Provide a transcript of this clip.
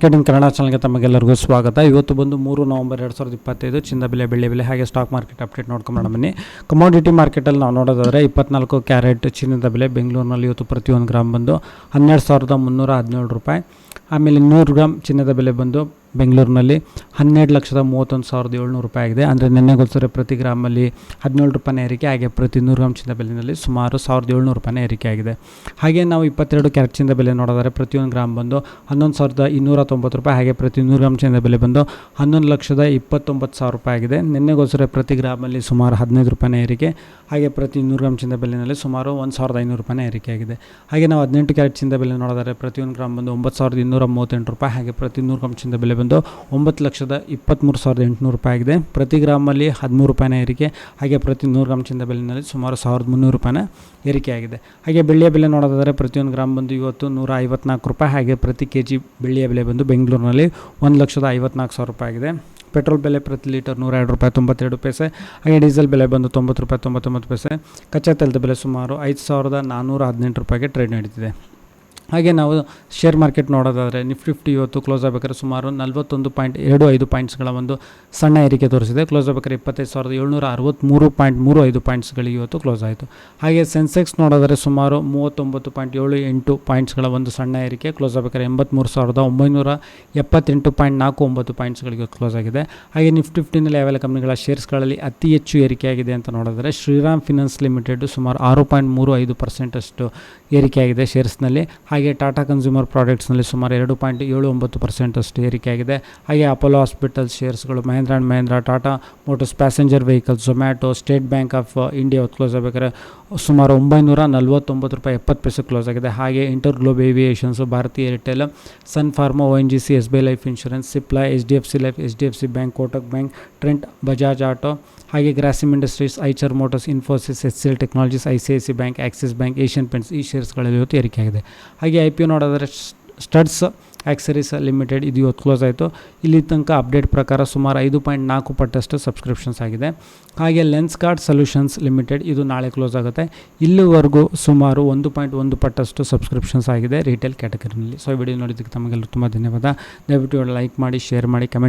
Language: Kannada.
ಮಾರ್ಕೆಟಿಂಗ್ ಕನ್ನಡ ಚಾನಲ್ಗೆ ತಮಗೆಲ್ಲರಿಗೂ ಸ್ವಾಗತ. ಇವತ್ತು ಬಂದು ಮೂರು ನವಂಬರ್ ಎರಡು ಸಾವಿರದ ಇಪ್ಪತ್ತೈದು ಚಿನ್ನ ಬೆಲೆ, ಬೆಳ್ಳಿ ಬೆಲೆ ಹಾಗೆ ಸ್ಟಾಕ್ ಮಾರ್ಕೆಟ್ ಅಪ್ಡೇಟ್ ನೋಡ್ಕೊಂಬೋಣ ಬನ್ನಿ. ಕಮಾಡಿಟಿ ಮಾರ್ಕೆಟಲ್ಲಿ ನಾವು ನೋಡೋದಾದರೆ ಇಪ್ಪತ್ನಾಲ್ಕು ಕ್ಯಾರೆಟ್ ಚಿನ್ನದ ಬೆಲೆ ಬೆಂಗಳೂರಿನಲ್ಲಿ ಇವತ್ತು ಪ್ರತಿಯೊಂದು ಗ್ರಾಮ್ ಬಂದು ಹನ್ನೆರಡು ಸಾವಿರದ ಮುನ್ನೂರ ಹದಿನೇಳು ರೂಪಾಯಿ. ಆಮೇಲೆ ನೂರು ಗ್ರಾಮ್ ಚಿನ್ನದ ಬೆಲೆ ಬಂದು ಬೆಂಗಳೂರಿನಲ್ಲಿ ಹನ್ನೆರಡು ಲಕ್ಷದ ಮೂವತ್ತೊಂದು ಸಾವಿರದ ಏಳ್ನೂರು ರೂಪಾಯಿ ಆಗಿದೆ. ಅಂದರೆ ನಿನ್ನೆಗೋಸ್ಕರ ಪ್ರತಿ ಗ್ರಾಮಲ್ಲಿ ಹದಿನೇಳು ರೂಪಾಯಿ ಏರಿಕೆ ಹಾಗೆ ಪ್ರತಿ ನೂರು ಗ್ರಾಮ್ ಚಿನ್ನ ಬೆಲೆಯಲ್ಲಿ ಸುಮಾರು ಸಾವಿರದ ಏಳ್ನೂರು ರೂಪಾಯಿನ ಏರಿಕೆ ಆಗಿದೆ. ಹಾಗೆ ನಾವು ಇಪ್ಪತ್ತೆರಡು ಕ್ಯಾರೆಟ್ ಚಿನ್ನ ಬೆಲೆ ನೋಡಿದರೆ ಪ್ರತಿಯೊಂದು ಗ್ರಾಮ್ ಬಂದು ಹನ್ನೊಂದು ಸಾವಿರದ ಇನ್ನೂರ ತೊಂಬತ್ತು ರೂಪಾಯಿ, ಹಾಗೆ ಪ್ರತಿ ನೂರು ಗ್ರಾಮ್ ಚಿನ್ನ ಬೆಲೆ ಬಂದು ಹನ್ನೊಂದು ಲಕ್ಷದ ಇಪ್ಪತ್ತೊಂಬತ್ತು ಸಾವಿರ ರೂಪಾಯಿ ಆಗಿದೆ. ನಿನ್ನೆಗೋಸ್ಕರ ಪ್ರತಿ ಗ್ರಾಮಲ್ಲಿ ಸುಮಾರು ಹದಿನೈದು ರೂಪಾಯಿ ಏರಿಕೆ, ಹಾಗೆ ಪ್ರತಿ ನೂರು ಗ್ರಾಮ್ ಚಿನ್ನ ಬೆಲೆಯಲ್ಲಿ ಸುಮಾರು ಒಂದು ಸಾವಿರದ ಐನೂರು ರೂಪಾಯಿನ ಏರಿಕೆ ಆಗಿದೆ. ಹಾಗೆ ನಾವು ಹದಿನೆಂಟು ಕ್ಯಾರೆಟ್ ಚಿನ್ನ ಬೆಲೆ ನೋಡಿದರೆ ಪ್ರತಿಯೊಂದು ಗ್ರಾಮ್ ಬಂದು ಒಂಬತ್ತು ಸಾವಿರದ ಇನ್ನೂರ ಮೂವತ್ತೆಂಟು ರೂಪಾಯಿ, ಹಾಗೆ ಪ್ರತಿ ನೂರು ಗ್ರಾಮ್ ಚಿನ್ನ ಬೆಲೆ ಬಂದು ಒಂಬತ್ತು ಲಕ್ಷದ ಇಪ್ಪತ್ತ್ಮೂರು ಸಾವಿರದ ಎಂಟುನೂರು ರೂಪಾಯಿ ಆಗಿದೆ. ಪ್ರತಿ ಗ್ರಾಮಲ್ಲಿ ಹದಿಮೂರು ರೂಪಾಯಿನ ಏರಿಕೆ, ಹಾಗೆ ಪ್ರತಿ ನೂರು ಗ್ರಾಮ್ ಚಿನ್ನದ ಬೆಲೆಯಲ್ಲಿ ಸುಮಾರು ಸಾವಿರದ ಮುನ್ನೂರು ರೂಪಾಯಿನ ಏರಿಕೆ ಆಗಿದೆ. ಹಾಗೆ ಬೆಳ್ಳಿಯ ಬೆಲೆ ನೋಡೋದಾದರೆ ಪ್ರತಿಯೊಂದು ಗ್ರಾಮ್ ಬಂದು ಇವತ್ತು ನೂರ ಐವತ್ನಾಲ್ಕು ರೂಪಾಯಿ, ಹಾಗೆ ಪ್ರತಿ ಕೆ ಜಿ ಬೆಳ್ಳಿಯ ಬೆಲೆ ಬಂದು ಬೆಂಗಳೂರಿನಲ್ಲಿ ಒಂದು ಲಕ್ಷದ ಐವತ್ನಾಲ್ಕು ಸಾವಿರ ರೂಪಾಯಿ ಆಗಿದೆ. ಪೆಟ್ರೋಲ್ ಬೆಲೆ ಪ್ರತಿ ಲೀಟರ್ ನೂರ ಎರಡು ರೂಪಾಯಿ ತೊಂಬತ್ತೆರಡು ಪೈಸೆ, ಹಾಗೆ ಡೀಸೆಲ್ ಬೆಲೆ ಬಂದು ತೊಂಬತ್ತು ರೂಪಾಯಿ ತೊಂಬತ್ತೊಂಬತ್ತು ಪೈಸೆ, ಕಚ್ಚಾ ತೈಲದ ಬೆಲೆ ಸುಮಾರು ಐದು ಸಾವಿರದ ನಾನ್ನೂರ ಹದಿನೆಂಟು ರೂಪಾಯಿಗೆ ಟ್ರೇಡ್ ನಡೀತಿದೆ. ಹಾಗೆ ನಾವು ಶೇರ್ ಮಾರ್ಕೆಟ್ ನೋಡೋದಾದರೆ ನಿಫ್ಟಿ ಫಿಫ್ಟಿ ಇವತ್ತು ಕ್ಲೋಸ್ ಆಗಬೇಕಾದ್ರೆ ಸುಮಾರು ನಲವತ್ತೊಂದು ಪಾಯಿಂಟ್ ಎರಡು ಐದು ಪಾಯಿಂಟ್ಸ್ಗಳ ಒಂದು ಸಣ್ಣ ಏರಿಕೆ ತೋರಿಸಿದೆ. ಕ್ಲೋಸ್ ಆಗಬೇಕಾದ್ರೆ ಇಪ್ಪತ್ತೈದು ಸಾವಿರದ ಏಳ್ನೂರ ಅರವತ್ತ್ಮೂರು ಪಾಯಿಂಟ್ ಮೂರು ಐದು ಪಾಯಿಂಟ್ಸ್ಗಳಿಗೆ ಇವತ್ತು ಕ್ಲೋಸ್ ಆಯಿತು. ಹಾಗೆ ಸೆನ್ಸೆಕ್ಸ್ ನೋಡೋದಾದರೆ ಸುಮಾರು ಮೂವತ್ತೊಂಬತ್ತು ಪಾಯಿಂಟ್ ಏಳು ಎಂಟು ಪಾಯಿಂಟ್ಸ್ಗಳ ಒಂದು ಸಣ್ಣ ಏರಿಕೆ. ಕ್ಲೋಸ್ ಆಗಬೇಕಾದ್ರೆ ಎಂಬತ್ತ್ಮೂರು ಸಾವಿರದ ಒಂಬೈನೂರ ಎಪ್ಪತ್ತೆಂಟು ಪಾಯಿಂಟ್ ನಾಲ್ಕು ಒಂಬತ್ತು ಪಾಯಿಂಟ್ಸ್ಗಳಿಗೆ ಕ್ಲೋಸ್ ಆಗಿದೆ. ಹಾಗೆ ನಿಫ್ಟಿ ಫಿಫ್ಟಿನಲ್ಲಿ ಯಾವೆಲ್ಲ ಕಂಪ್ನಿಗಳ ಶೇರ್ಸ್ಗಳಲ್ಲಿ ಅತಿ ಹೆಚ್ಚು ಏರಿಕೆಯಾಗಿದೆ ಅಂತ ನೋಡಿದ್ರೆ ಶ್ರೀರಾಮ್ ಫಿನಾನ್ಸ್ ಲಿಮಿಟೆಡ್ ಸುಮಾರು ಆರು ಪಾಯಿಂಟ್ ಮೂರು ಐದು ಪರ್ಸೆಂಟಷ್ಟು ಏರಿಕೆಯಾಗಿದೆ ಶೇರ್ಸ್ನಲ್ಲಿ ಹಾಗೆ ಟಾಟಾ ಕನ್ಸ್ಯೂಮರ್ ಪ್ರಾಡಕ್ಟ್ಸ್ನಲ್ಲಿ ಸುಮಾರು ಎರಡು ಪಾಯಿಂಟ್ ಏಳು ಒಂಬತ್ತು ಪರ್ಸೆಂಟಷ್ಟು ಏರಿಕೆಯಾಗಿದೆ ಹಾಗೆ Apollo hospital ಶೇರ್ಸ್ಗಳು Mahindra and Mahindra, Tata Motors passenger vehicles, Zomato, State Bank of India close ಆಗಬೇಕಾದ್ರೆ ಸುಮಾರು ಒಂಬೈನೂರ ನಲ್ವತ್ತೊಂಬತ್ತು ರೂಪಾಯಿ ಎಪ್ಪತ್ತು ಪೈಸೆ ಕ್ಲೋಸ್ ಆಗಿದೆ. ಹಾಗೆ inter globe aviations Bharatiya Airtel sun pharma O N G C S B I life insurance Cipla H D F C life H D F C bank Kotak bank Trent Bajaj auto ಹಾಗೆ Grasim industries Eicher motors Infosys S C L technologies I C I C bank Axis bank Asian paints ಈ ಶೇರ್ಸ್ಗಳಲ್ಲಿ ಇವತ್ತು ಏರಿಕೆಯಾಗಿದೆ ಹಾಗೆ ಐ ಪಿ ಒ ನೋಡೋದಾದ್ರೆ ಸ್ಟಡ್ಸ್ ಆಕ್ಸರೀಸ್ ಲಿಮಿಟೆಡ್ ಇದು ಇವತ್ತು ಕ್ಲೋಸ್ ಆಯಿತು. ಇಲ್ಲಿ ತನಕ ಅಪ್ಡೇಟ್ ಪ್ರಕಾರ ಸುಮಾರು ಐದು ಪಾಯಿಂಟ್ ನಾಲ್ಕು ಪಟ್ಟಷ್ಟು ಸಬ್ಸ್ಕ್ರಿಪ್ಷನ್ಸ್ ಆಗಿದೆ. ಹಾಗೆ ಲೆನ್ಸ್ ಕಾರ್ಡ್ ಸೊಲ್ಯೂಷನ್ಸ್ ಲಿಮಿಟೆಡ್ ಇದು ನಾಳೆ ಕ್ಲೋಸ್ ಆಗುತ್ತೆ. ಇಲ್ಲಿವರೆಗೂ ಸುಮಾರು ಒಂದು ಪಾಯಿಂಟ್ ಒಂದು ಪಟ್ಟಷ್ಟು ಸಬ್ಸ್ಕ್ರಿಪ್ಷನ್ಸ್ ಆಗಿದೆ ರಿಟೇಲ್ ಕ್ಯಾಟಗರಿನಲ್ಲಿ. ಸೊ ವಿಡಿಯೋ ನೋಡಿದ್ದಕ್ಕೆ ತಮಗೆಲ್ಲರೂ ತುಂಬ ಧನ್ಯವಾದ. ದಯವಿಟ್ಟು ಲೈಕ್ ಮಾಡಿ ಶೇರ್ ಮಾಡಿ ಕಮೆಂಟ್